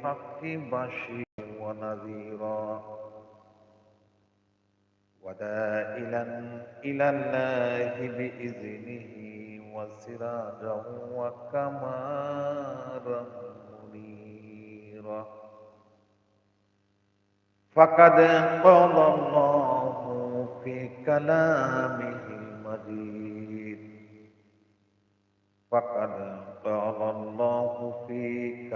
بالحق بشيرا ونذيرا. ودائلا إلى الله بإذنه وسراجا وكمارا منيرا. فقد قال الله في كلامه المجيد. فقد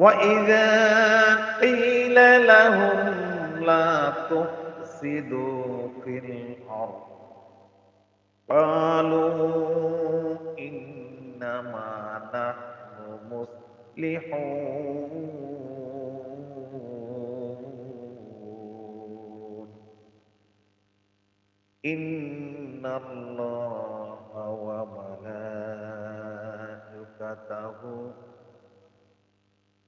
وإذا قيل لهم لا تفسدوا في الأرض قالوا إنما نحن مصلحون إن الله وملائكته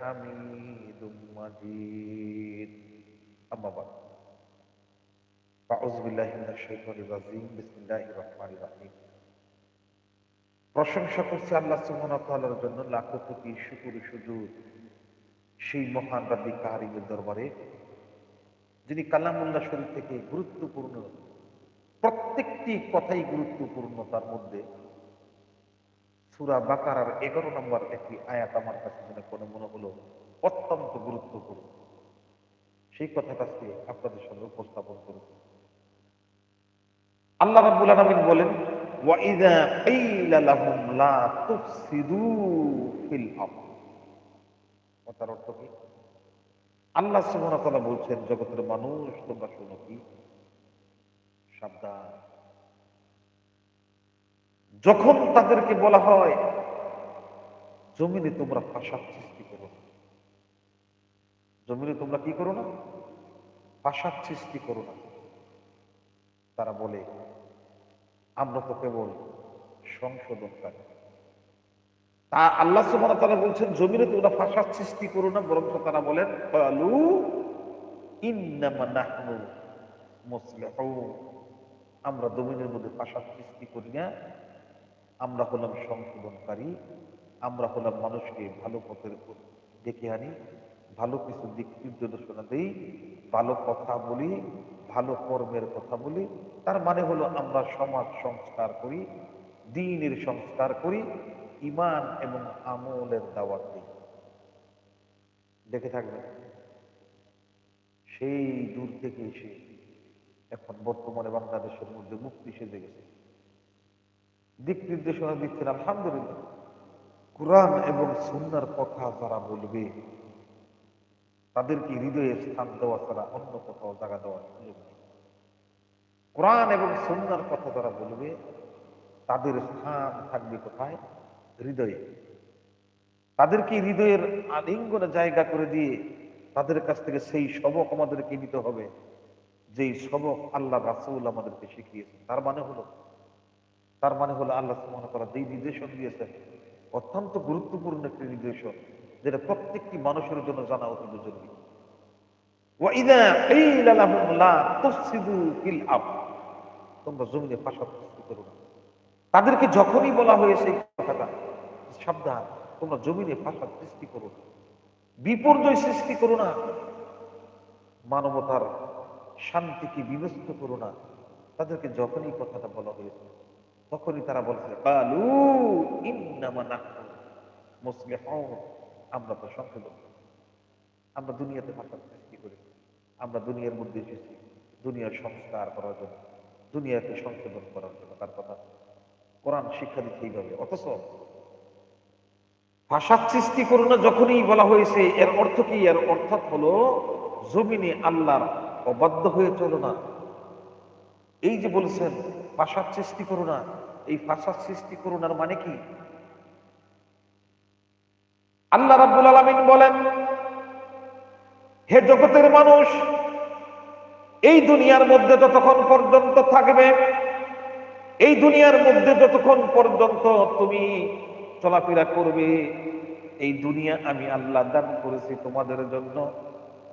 حميد مجيد أما بعد أعوذ بالله من الشيطان الرجيم بسم الله الرحمن الرحيم প্রশংসা করছে আল্লাহ সুবহানাহু ওয়া তাআলার জন্য লাখো কোটি শুকর সুজুদ সেই মহান রাব্বি কারিমের দরবারে যিনি কালামুল্লাহ শরীফ থেকে গুরুত্বপূর্ণ প্রত্যেকটি কথাই গুরুত্বপূর্ণ তার মধ্যে সুরা বাকারার এগারো নম্বর একটি আয়াত আমার কাছে মনে কোনো মনে হলো অত্যন্ত গুরুত্বপূর্ণ। সেই কথাটা আপনাদের সঙ্গে উপস্থাপন করেছি আল্লাহ রাব্বুল বলেন অর্থ কি? আল্লাহ বলছেন, জগতের মানুষ, তোমরা শোনো কি? সাবধান। যখন তাদেরকে বলা হয়, জমিনে তোমরা ফাসাদ সৃষ্টি করো না। জমিনে তোমরা কি করো না? ফাসাদ সৃষ্টি করো না। তারা বলে, আমরা তো কেবল সংশোধনকারী। তা আল্লাহ ওয়া তাআলা বলছেন, জমিনে তোমরা ফাসাদ সৃষ্টি করো না। বরং তারা বলেন ইন্নামা আমরা জমিনের মধ্যে ফাসাদ সৃষ্টি করি না। আমরা হলাম সংশোধনকারী, আমরা হলাম মানুষকে ভালো পথের উপর ডেকে আনি, ভালো কিছু দিক নির্দেশনা দেই, ভালো কথা বলি, ভালো কর্মের কথা বলি, তার মানে হলো আমরা সমাজ সংস্কার করি, দিনের সংস্কার করি ইমান এবং আমলের দাওয়াত দিই। দেখে থাকবেন, সেই দূর থেকে এসে এখন বর্তমানে বাংলাদেশের মধ্যে মুক্তি সেজে গেছে। দিক নির্দেশনা দিচ্ছেন, আলহামদুলিল্লাহ। কোরআন এবং সুন্নার কথা যারা বলবে, তাদেরকে হৃদয়ে স্থান দেওয়া ছাড়া অন্য কোথাও জায়গা দেওয়ার সুযোগ নেই। কোরআন এবং সুন্নার কথা যারা বলবে, তাদের স্থান থাকবে কোথায়? হৃদয়ে। তাদেরকে হৃদয়ের আলিঙ্গনে জায়গা করে দিয়ে তাদের কাছ থেকে সেই সবক আমাদেরকে নিতে হবে, যেই সবক আল্লাহ রাসুল আমাদেরকে শিখিয়েছেন। তার মানে হলো তার মানে হলো আল্লাহ মনে করা যেই নির্দেশন দিয়েছেন, অত্যন্ত গুরুত্বপূর্ণ একটি নির্দেশন, যেটা প্রত্যেকটি মানুষের জন্য জানা অত্যন্ত জরুরি। তোমরা জমিনে করো না। তাদেরকে যখনই বলা হয়েছে কথাটা, সাবধান, তোমরা জমিনে ফাঁসা সৃষ্টি করো না। বিপর্যয় সৃষ্টি করো না। মানবতার শান্তিকে বিনষ্ট করো না। তাদেরকে যখনই কথাটা বলা হয়েছে তখনই তারা বলছে, কালু ইন্নামা মুসলিহুন। আমরা তো সংশোধন আমরা দুনিয়াতে ফাসাদ সৃষ্টি করি। আমরা দুনিয়ার মধ্যে এসেছি, দুনিয়ার সংস্কার করার জন্য, দুনিয়াকে সংশোধন করার জন্য। তার কথা কোরআন শিক্ষা দিচ্ছে এইভাবে। অথচ ফাসাদ সৃষ্টি করো না যখনই বলা হয়েছে, এর অর্থ কি? এর অর্থাৎ হলো জমিনে আল্লাহর অবাধ্য হয়ে চলো না। এই যে বলছেন ফাসাদ সৃষ্টি করো না। এই ফাসাদ সৃষ্টি করুনার মানে কি? আল্লাহ রাব্বুল আলামিন বলেন, হে জগতের মানুষ, এই দুনিয়ার মধ্যে যতক্ষণ পর্যন্ত থাকবে, এই দুনিয়ার মধ্যে যতক্ষণ পর্যন্ত তুমি চলাফেরা করবে, এই দুনিয়া আমি আল্লাহ দান করেছি তোমাদের জন্য।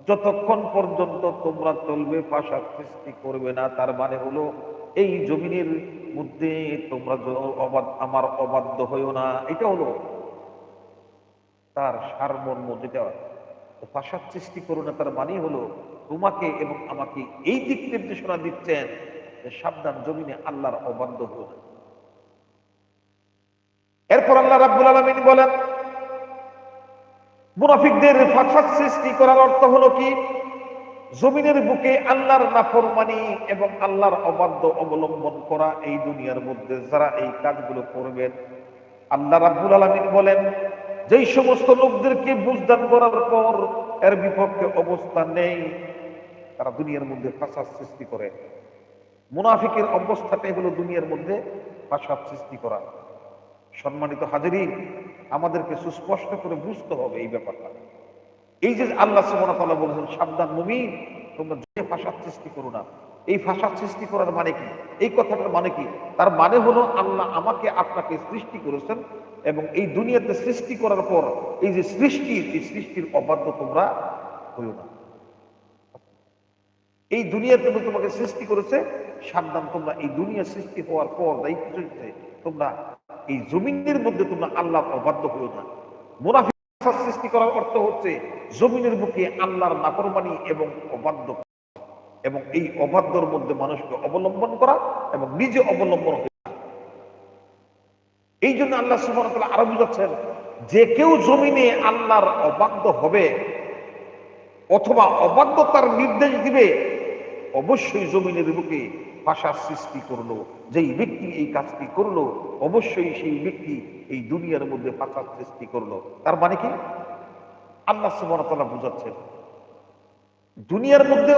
যতক্ষণ পর্যন্ত তোমরা চলবে ফাঁসা সৃষ্টি করবে না, তার মানে হলো এই জমিনের মধ্যে তোমরা অবাধ- আমার অবাধ্য হইও না। এটা হলো তার সারমর্ম যেটা ফাঁসাদ সৃষ্টি করো না, তার মানে হলো তোমাকে এবং আমাকে এই দিক নির্দেশনা দিচ্ছেন যে সাবধান, জমিনে আল্লাহর অবাধ্য হো না। এরপর আল্লাহ রাব্বুল আলামিন বলেন, মুনাফিকদের ফাসাদ সৃষ্টি করার অর্থ হলো কি? জমিনের বুকে আল্লাহর নাফরমানি এবং আল্লাহর অবাধ্য অবলম্বন করা এই দুনিয়ার মধ্যে যারা এই কাজগুলো করবেন, আল্লাহ রাব্বুল আলামিন বলেন, যেই সমস্ত লোকদেরকে বুঝদান করার পর এর বিপক্ষে অবস্থান নেই, তারা দুনিয়ার মধ্যে ফাসাদ সৃষ্টি করে। মুনাফিকের অবস্থাটাই হলো দুনিয়ার মধ্যে ফাসাদ সৃষ্টি করা। সম্মানিত হাজিরিন, আমাদেরকে সুস্পষ্ট করে বুঝতে হবে এই ব্যাপারটা। এই যে আল্লাহ তাআলা বলেছেন, সাবধান মুমিন, তোমরা যে ফাসাদ সৃষ্টি করো না। এই ফাসাদ সৃষ্টি করার মানে কি? এই কথাটার মানে কি? তার মানে হলো আল্লাহ আমাকে আপনাকে সৃষ্টি করেছেন এবং এই দুনিয়াতে সৃষ্টি করার পর এই যে সৃষ্টি এই সৃষ্টির অবাধ্য তোমরা হইও না। এই দুনিয়াতে তোমাকে সৃষ্টি করেছে, সাবধান তোমরা এই দুনিয়া সৃষ্টি হওয়ার পর দায়িত্ব তোমরা এই জমিনের মধ্যে তোমরা আল্লাহ অবাধ্য হইও না। মুনাফিক সৃষ্টি করার অর্থ হচ্ছে জমিনের বুকে আল্লাহর নাফরমানি এবং অবাধ্য এবং এই অবাধ্যর মধ্যে মানুষকে অবলম্বন করা এবং নিজে অবলম্বন এই জন্য আল্লাহ সুবহানাহু আরও বুঝাচ্ছেন, যে কেউ জমিনে আল্লাহর অবাধ্য হবে অথবা অবাধ্যতার নির্দেশ দিবে, অবশ্যই জমিনের বুকে ভাষার সৃষ্টি করল যেই ব্যক্তি এই কাজটি করল, অবশ্যই সেই ব্যক্তি এই দুনিয়ার মধ্যে ভাষার সৃষ্টি করল। তার মানে কি? আল্লাহ সুবহানাহু বুঝাচ্ছেন, দুনিয়ার মধ্যে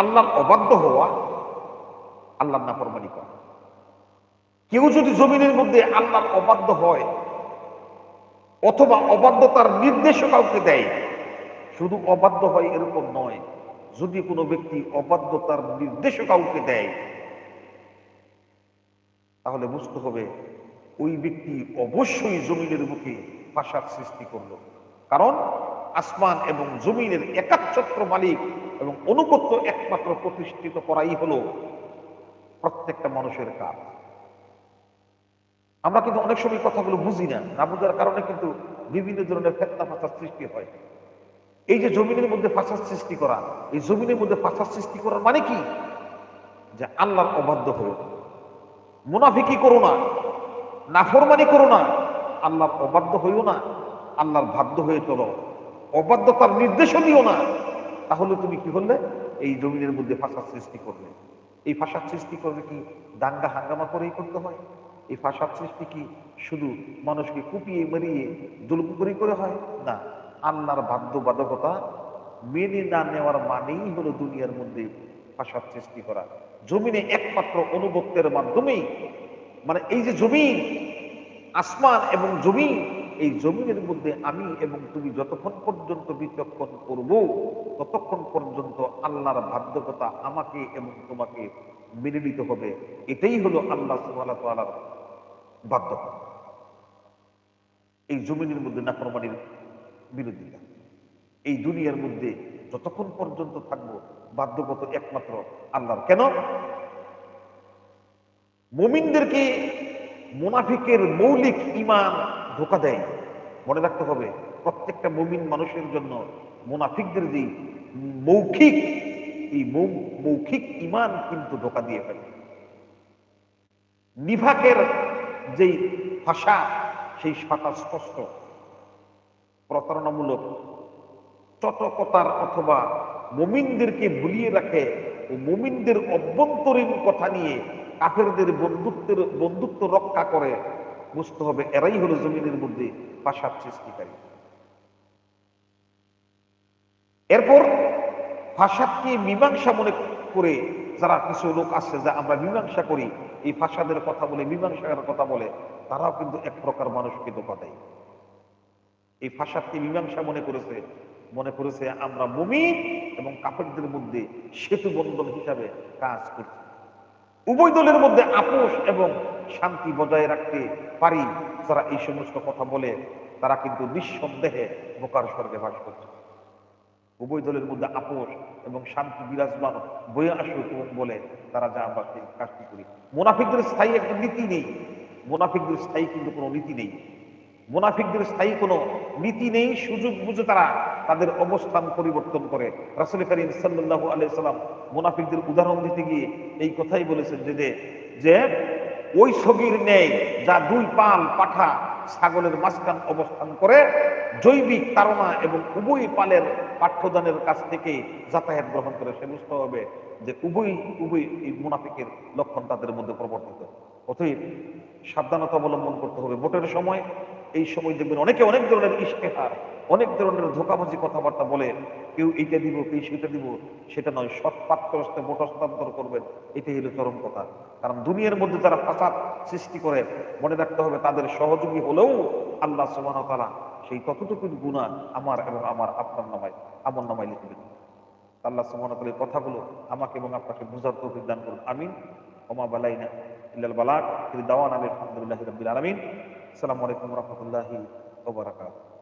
আল্লাহর অবাধ্য হওয়া আল্লাহর নাফরমানি করা। কেউ যদি জমিনের মধ্যে আল্লাহর অবাধ্য হয় অথবা অবাধ্যতার নির্দেশও কাউকে দেয়, শুধু অবাধ্য হয় এরকম নয়, যদি কোনো ব্যক্তি অবাধ্যতার নির্দেশও কাউকে দেয় তাহলে বুঝতে হবে ওই ব্যক্তি অবশ্যই জমিনের বুকে ভাষার সৃষ্টি করল। কারণ আসমান এবং জমিনের একাচ্ছত্র মালিক এবং অনুগত্য একমাত্র প্রতিষ্ঠিত করাই হলো প্রত্যেকটা মানুষের কাজ। আমরা কিন্তু অনেক সময় কথাগুলো বুঝি না না বোঝার কারণে কিন্তু বিভিন্ন ধরনের ফেতনা ফাঁসার সৃষ্টি হয়। এই যে জমিনের মধ্যে ফাঁসার সৃষ্টি করা, এই জমিনের মধ্যে ফাঁসার সৃষ্টি করার মানে কি? যে আল্লাহর অবাধ্য হয়ে। মুনাফিকি করো না, নাফরমানি করো না আল্লাহর অবাধ্য হইও না, আল্লাহর বাধ্য হয়ে চলো। অবাধ্যতার নির্দেশও দিও না। তাহলে তুমি কি করলে? এই জমিনের মধ্যে ফাঁসার সৃষ্টি করবে এই ফাঁসার সৃষ্টি করবে কি দাঙ্গা, হাঙ্গামা করেই করতে হয়? এই ফাঁসার সৃষ্টি কি শুধু মানুষকে কুপিয়ে, মারিয়ে দুলপুরি করে হয়? না, আল্লাহর বাধ্যবাধকতা মেনে না নেওয়ার মানেই হলো দুনিয়ার মধ্যে ফাঁসার সৃষ্টি করা। জমিনে একমাত্র অনুভক্তের মাধ্যমেই মানে এই যে জমিন, আসমান এবং জমিন, এই জমিনের মধ্যে আমি এবং তুমি যতক্ষণ পর্যন্ত বিচক্ষণ করব, ততক্ষণ পর্যন্ত আল্লাহর বাধ্যকতা আমাকে এবং তোমাকে মেনে নিতে হবে। এটাই হলো আল্লাহ তাআলার বাধ্যকতা এই জমিনের মধ্যে নাফরমানির বিরোধিতা। এই দুনিয়ার মধ্যে যতক্ষণ পর্যন্ত থাকব বাধ্যগত একমাত্র আল্লাহর। কেন? মুমিনদেরকে মুনাফিকের মৌলিক ইমান ধোকা দেয়? মনে রাখতে হবে, প্রত্যেকটা মুমিন মানুষের জন্য মুনাফিকদের যে মৌখিক, এই মৌখিক ইমান কিন্তু ধোকা দিয়ে ফেলে। নিভাকের যেই ভাষা সেই ভাষা স্পষ্ট প্রতারণামূলক চটকতার অথবা মুমিনদেরকে ভুলিয়ে রাখে ও মুমিনদের অভ্যন্তরীণ কথা নিয়ে কাফেরদের বন্ধুত্বের বন্ধুত্ব রক্ষা করে বুঝতে হবে এরাই হলো জমিনের মধ্যে ভাষার সৃষ্টিকারী। এরপর ফাসাদকে মীমাংসা মনে করে যারা কিছু লোক আছে যা আমরা মীমাংসা করি, এই ফাসাদের কথা বলে, মীমাংসার কথা বলে, তারাও কিন্তু এক প্রকার মানুষকে ধোকা দেয়। এই ফাসাদকে মীমাংসা মনে করেছে মনে করেছে, আমরা মুমিন এবং কাফেরদের মধ্যে সেতু বন্ধন হিসাবে কাজ করছি। উভয় দলের মধ্যে আপোষ এবং শান্তি বজায় রাখতে পারি, যারা এই সমস্ত কথা বলে, তারা কিন্তু নিঃসন্দেহে বোকার স্বর্গে বাস করছে। উভয় দলের মধ্যে আপোষ এবং শান্তি বিরাজমান বয়ে আসুক বলে, তারা যা আমরা সেই কাজটি করি। মোনাফিকদের স্থায়ী একটা নীতি নেই। মোনাফিকদের স্থায়ী কিন্তু কোনো নীতি নেই। মোনাফিকদের স্থায়ী কোনো নীতি নেই, সুযোগ বুঝে তারা তাদের অবস্থান পরিবর্তন করে। রাসুল করিম সাল্লাহ আলাইসাল্লাম মোনাফিকদের উদাহরণ দিতে গিয়ে এই কথাই বলেছেন যে, যে- ওই ছবির নেই যা দুই পাল পাঠা ছাগলের মাঝখান অবস্থান করে, জৈবিক তারা এবং উভয় পালের পাঠ্যদানের কাছ থেকে যাতায়াত গ্রহণ করে, সে বুঝতে হবে যে উভয় উভয় এই মুনাফিকের লক্ষণ তাদের মধ্যে প্রবর্তিত। অতএব সাবধানতা অবলম্বন করতে হবে। ভোটের সময়, এই সময় দেখবেন অনেকে অনেক ধরনের ইশতেহার, অনেক ধরনের ধোকাবাজি কথাবার্তা বলে, কেউ এইটা দিব, কেউ সেটা দিব, সেটা নয় সৎ পাত্রস্তে ভোট হস্তান্তর করবেন, এটাই হলো চরম কথা। কারণ দুনিয়ার মধ্যে যারা ফাসাদ সৃষ্টি করে, মনে রাখতে হবে তাদের সহযোগী হলেও আল্লাহ সুবাহ তারা সেই ততটুকু গুণা আমার এবং আমার আপনার নামায়, আমার নামায় লিখবেন আল্লাহ সুবাহ তালা এই কথাগুলো আমাকে এবং আপনাকে বুঝার তৌফিক দান করুন। আমিন। ওমা বালাইনা। ইল্লাল বালাক দাওয়ান আলহামদুলিল্লাহ রবিল আলমিন। আসসালামু আলাইকুম রহমতুল্লাহি ওবরাকাত